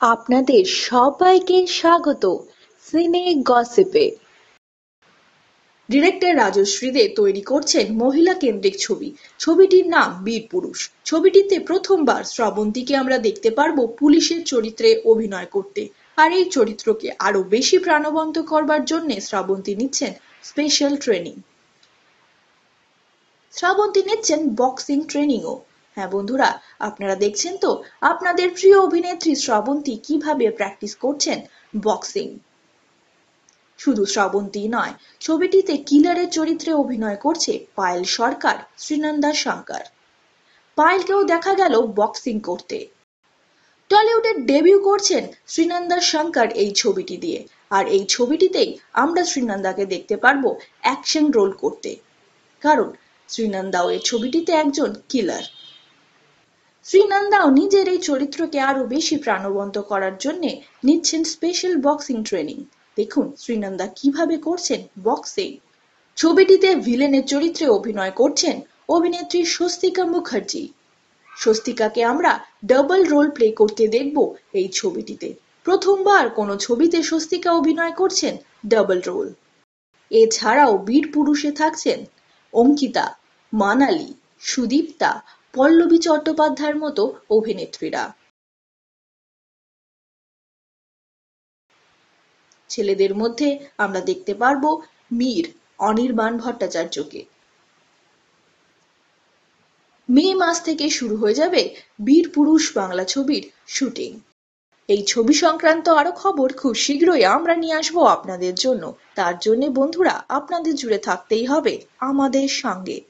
আপনাদের সবাইকে স্বাগত সিনে গসিপে। ডিরেক্টর রাজশ্রী দে তৈরি করছেন মহিলা কেন্দ্রিক ছবি। ছবিটির নাম বীর পুরুষ। ছবিটিতে প্রথমবার শ্রাবন্তীকে আমরা দেখতে পারব পুলিশের চরিত্রে অভিনয় করতে। আর এই চরিত্রকে আরও বেশি প্রাণবন্ত করবার জন্য শ্রাবন্তী নিচ্ছেন স্পেশাল ট্রেনিং শ্রাবন্তী নিচ্ছেন বক্সিং ট্রেনিংও হ্যাঁ বন্ধুরা, আপনারা দেখছেন তো আপনাদের প্রিয় অভিনেত্রী শ্রাবন্তী কীভাবে প্র্যাকটিস করছেন বক্সিং শুধু শ্রাবন্তী নয়, ছবিটিতে কিলারের চরিত্রে অভিনয় করছে পায়েল সরকার, শ্রীনন্দা শঙ্কর। পায়েলকেও দেখা গেল বক্সিং করতে। টলিউডের ডেবিউ করছেন শ্রীনন্দা শঙ্কর এই ছবিটি দিয়ে। আর এই ছবিটিতেই আমরা শ্রীনন্দাকে দেখতে পারব অ্যাকশন রোল করতে। কারণ শ্রীনন্দাও এই ছবিটিতে একজন কিলার শ্রীনন্দাও নিজের এই চরিত্রকে আরও বেশি প্রাণবন্ত করার জন্য নিচ্ছেন স্পেশাল বক্সিং ট্রেনিং দেখুন শ্রীনন্দা কীভাবে করছেন বক্সিং ছবিটিতে ভিলেনের চরিত্রে অভিনয় করছেন অভিনেত্রী স্বস্তিকা মুখার্জি। স্বস্তিকাকে আমরা ডাবল রোল প্লে করতে দেখব এই ছবিটিতে। প্রথমবার কোনো ছবিতে স্বস্তিকা অভিনয় করছেন ডাবল রোল এছাড়াও বীর পুরুষে থাকছেন অঙ্কিতা, মানালি, সুদীপ্তা পল্লবী চট্টোপাধ্যায়ের মতো অভিনেত্রীরা। ছেলেদের মধ্যে আমরা দেখতে পারব মীর, অনির্বাণ ভট্টাচার্যকে। মে মাস থেকে শুরু হয়ে যাবে বীর পুরুষ বাংলা ছবির শুটিং। এই ছবি সংক্রান্ত আরও খবর খুব শীঘ্রই আমরা নিয়ে আসব আপনাদের জন্য। তার জন্য বন্ধুরা, আপনাদের জুড়ে থাকতেই হবে আমাদের সঙ্গে।